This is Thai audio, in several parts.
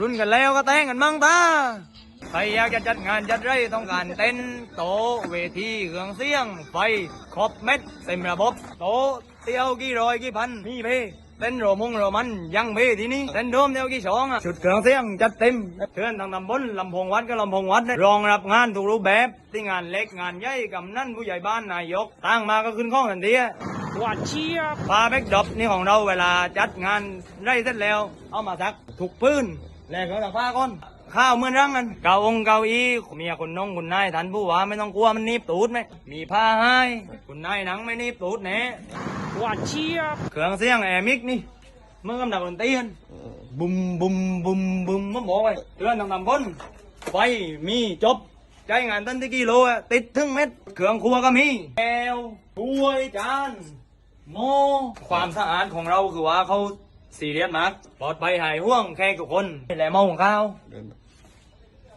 รุ่นกันแล้วก็แต่งกันมั่งตาใครอยากจะจัดงานจัดไรต้องการเต้นท์โต๊ะเวทีเครื่องเสียง ไฟครบเม็ดเต็มระบบโต๊ะเตียวกี่ร้อยกี่พันมีเพเต้นโรมงโรมันยังเพที่นี่เต้นโดมเดียวกี่สองอะชุดเครื่องเสียงจัดเต็มเชิญทางตำบลลำโพงวัดก็ลำโพงวัดนะรองรับงานทุกรูปแบบที่งานเล็กงานใหญ่กำนันผู้ใหญ่บ้านนายกตั้งมาก็ขึ้นข้องทันทีอะหวานเชียบพาแบ็กดรอปนี่ของเราเวลาจัดงานไร่เสร็จแล้ว เอามาซักถูกพื้น แล้วก็ตักผ้าก่อน ข้าวเหมื่อนรังกัน เกาองเกาอีเมียคนน้องคุณนายทันผู้ว่าไม่ต้องกลัวมันหนีบตูดไหม มีผ้าให้ คุณนายหนังไม่หนีบตูดแน่หวานเชียบเครื่องเสียงแอร์มิกนี่เมื่อกำดักดนตรีกันบุมบุมบุมบุมมันบอกไปเตือนทางตำบลไฟมีจบใจงานตั้งที่กิโลอะติดถึงเม็ดเครื่องครัวก็มีแก้วถ้วยจานหม้อความสะอาดของเราคือว่าเขา ซีเรียมากปลอดภัยหายห่วงแค่ทุกคนแหละหม้อของข้าว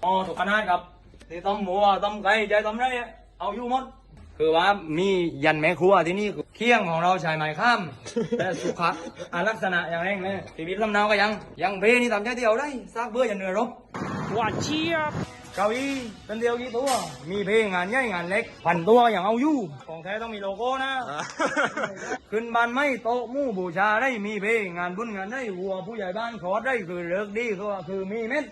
อ๋อถูกขนาดครับที่ต้มหมูต้มไก่ใจต้มไรเอาอยู่หมด คือว่ามียันแม่ครัวที่นี่เคียงของเราใช้ไม้ข้ามแต่สุขะอาลักษณะอย่างแรงเลยชีวิตลำนาวก็ยัง ยังเพนี่ทำใจเดียวได้ซากเบื่ออย่าเหนื่อยรบหวานเชียบ เก้าอี้เป็นเดียวกี่ตัว มีเพลงงานใหญ่งานเล็กพันตัวอย่างเอาอยู่ของแท้ต้องมีโลโก้นะ ขึ้นบ้านไม่โต๊ะหมู่บูชาได้มีเพลงงานบุญงานได้วัวผู้ใหญ่บ้านขอได้คือเลิกดีคือว่าคือมีเม็ด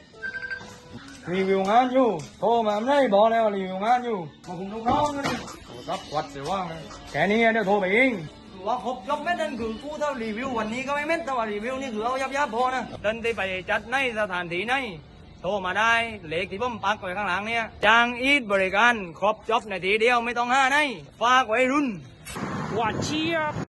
รีวิวงานอยู่โทรมาไม่ได้บอกแล้วรีวิวงานอยู่มาคุมลูกน้องนะนี่โทรรับวัดเสียว่างเลยแค่นี้เดี๋ยวโทรไปเองคือว่าครบยกเม็ดนั่นคือกูเท่ารีวิววันนี้ก็ไม่เม็ดแต่ว่ารีวิวนี่คือเอายับยับๆพอนะเดินที่ไปจัดในสถานที่ไหนโทรมาได้เลขที่ผมปักไว้ข้างหลังเนี่ยจางอีดบริการครบจบในทีเดียวไม่ต้องห้าในฝากไว้รุ่นหวานเชียบ